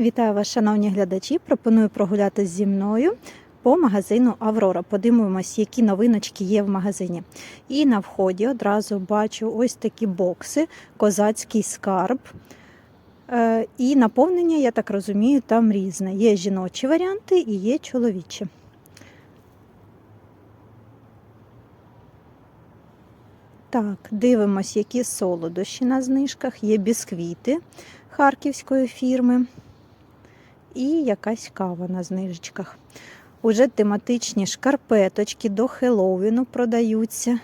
Вітаю вас, шановні глядачі. Пропоную прогулятися зі мною по магазину Аврора. Подивимось, які новиночки є в магазині. І на вході одразу бачу ось такі бокси, козацький скарб. Е, І наповнення, я так розумію, там різне. Є жіночі варіанти і є чоловічі. Так, дивимось, які солодощі на знижках. Є бісквіти харківської фірми і якась кава на знижечках. Уже тематичні шкарпеточки до Хеллоуіну продаються.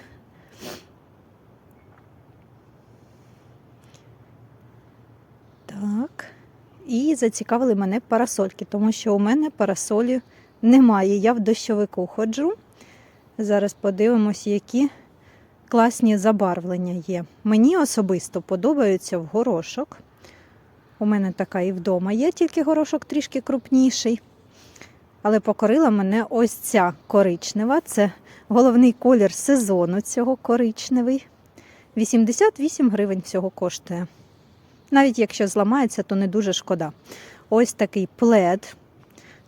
Так. І зацікавили мене парасольки, тому що у мене парасолі немає. Я в дощовику ходжу. Зараз подивимось, які класні забарвлення є. Мені особисто подобаються в горошок. У мене така і вдома є, тільки горошок трішки крупніший. Але покорила мене ось ця коричнева. Це головний колір сезону цього коричневий. 88 гривень всього коштує. Навіть якщо зламається, то не дуже шкода. Ось такий плед.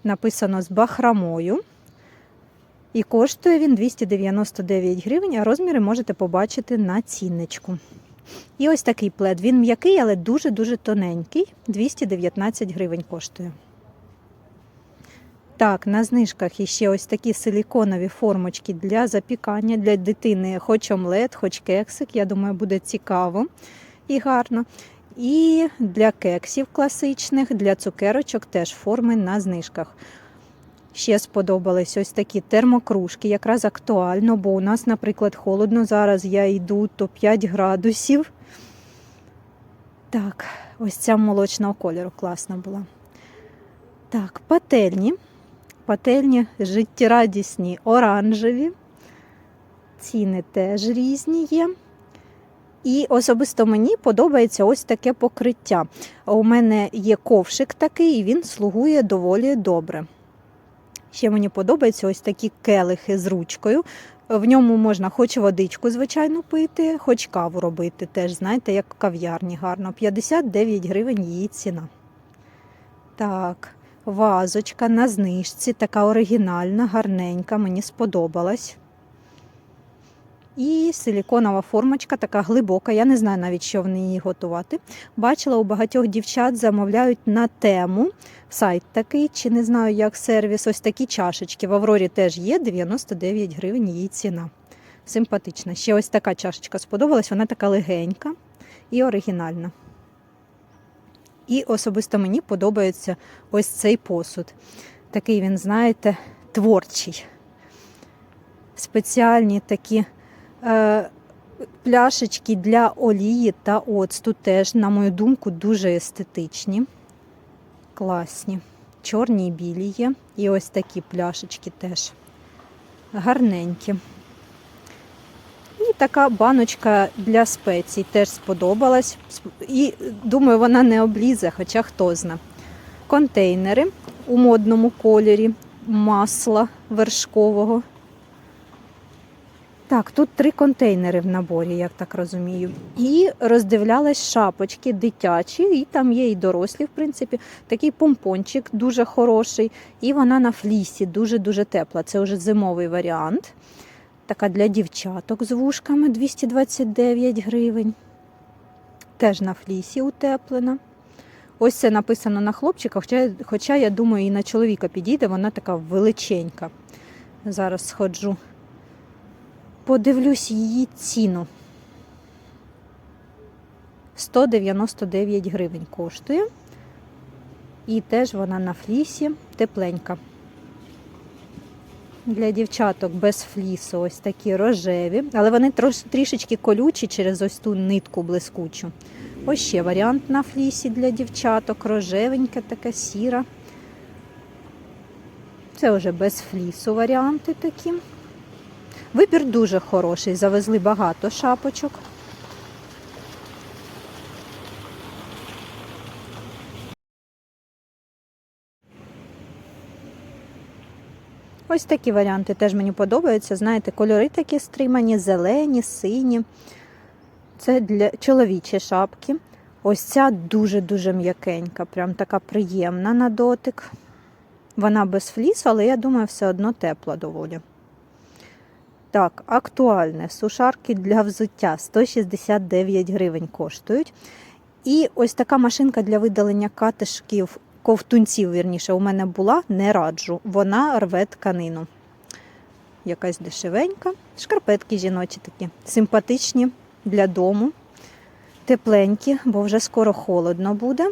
Написано з бахрамою. І коштує він 299 гривень, а розміри можете побачити на цінничку. І ось такий плед. Він м'який, але дуже-дуже тоненький. 219 гривень коштує. Так, на знижках іще ось такі силіконові формочки для запікання для дитини, хоч омлет, хоч кексик. Я думаю, буде цікаво і гарно. І для кексів класичних, для цукерочок теж форми на знижках. Ще сподобались ось такі термокружки, якраз актуально, бо у нас, наприклад, холодно. Зараз я йду то 5 градусів. Так, ось ця молочного кольору класна була. Так, пательні. Пательні життєрадісні, оранжеві. Ціни теж різні є. І особисто мені подобається ось таке покриття. У мене є ковшик такий, і він слугує доволі добре. Ще мені подобаються ось такі келихи з ручкою. В ньому можна хоч водичку, звичайно, пити, хоч каву робити. Теж, знаєте, як в кав'ярні гарно. 59 гривень її ціна. Так, вазочка на знижці, така оригінальна, гарненька, мені сподобалась. І силіконова формочка така глибока. Я не знаю навіть, що в ній готувати. Бачила, у багатьох дівчат замовляють на тему сайт такий, чи не знаю, як сервіс. Ось такі чашечки. В Аврорі теж є 99 гривень її ціна. Симпатична. Ще ось така чашечка сподобалась, вона така легенька і оригінальна. І особисто мені подобається ось цей посуд. Такий він, знаєте, творчий. Спеціальні такі пляшечки для олії та оцту теж, на мою думку, дуже естетичні, класні. Чорні і білі є. І ось такі пляшечки теж гарненькі. І така баночка для спецій теж сподобалась. І думаю, вона не облізе, хоча хто зна. Контейнери у модному кольорі, масла вершкового. Так, тут три контейнери в наборі, як так розумію. І роздивлялась шапочки дитячі, і там є і дорослі, в принципі. Такий помпончик дуже хороший. І вона на флісі, дуже-дуже тепла. Це вже зимовий варіант. Така для дівчаток з вушками 229 гривень. Теж на флісі утеплена. Ось це написано на хлопчика, хоча, хоча я думаю, і на чоловіка підійде, вона така величенька. Зараз сходжу. Подивлюсь її ціну. 199 гривень коштує. І теж вона на флісі тепленька. Для дівчаток без флісу ось такі рожеві, але вони трішечки колючі через ось ту нитку блискучу. Ось ще варіант на флісі для дівчаток, рожевенька, така сіра. Це вже без флісу варіанти такі. Вибір дуже хороший, завезли багато шапочок. Ось такі варіанти теж мені подобаються. Знаєте, кольори такі стримані, зелені, сині. Це для чоловічі шапки. Ось ця дуже-дуже м'якенька, прям така приємна на дотик. Вона без флісу, але я думаю, все одно тепла доволі. Так, актуальне. Сушарки для взуття 169 гривень коштують. І ось така машинка для видалення катишків, ковтунців, вірніше, у мене була, не раджу. Вона рве тканину. Якась дешевенька. Шкарпетки жіночі такі, симпатичні для дому, тепленькі, бо вже скоро холодно буде.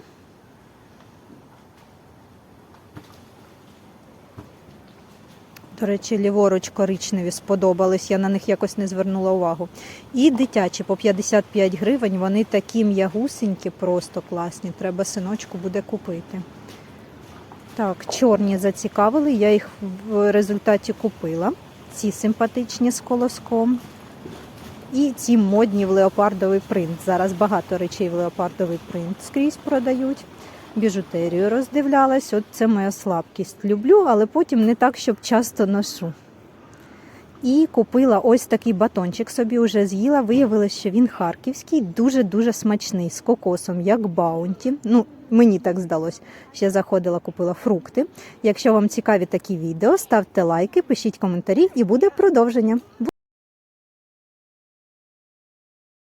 До речі, ліворуч коричневі сподобались, я на них якось не звернула увагу. І дитячі по 55 гривень, вони такі м'ягусенькі, просто класні. Треба синочку буде купити. Так, чорні зацікавили, я їх в результаті купила. Ці симпатичні з колоском. І ці модні в леопардовий принт. Зараз багато речей в леопардовий принт скрізь продають. Біжутерію роздивлялась. От це моя слабкість. Люблю, але потім не так, щоб часто ношу. І купила ось такий батончик собі вже з'їла. Виявилося, що він харківський, дуже-дуже смачний, з кокосом, як баунті. Ну, мені так здалось. Ще заходила, купила фрукти. Якщо вам цікаві такі відео, ставте лайки, пишіть коментарі і буде продовження.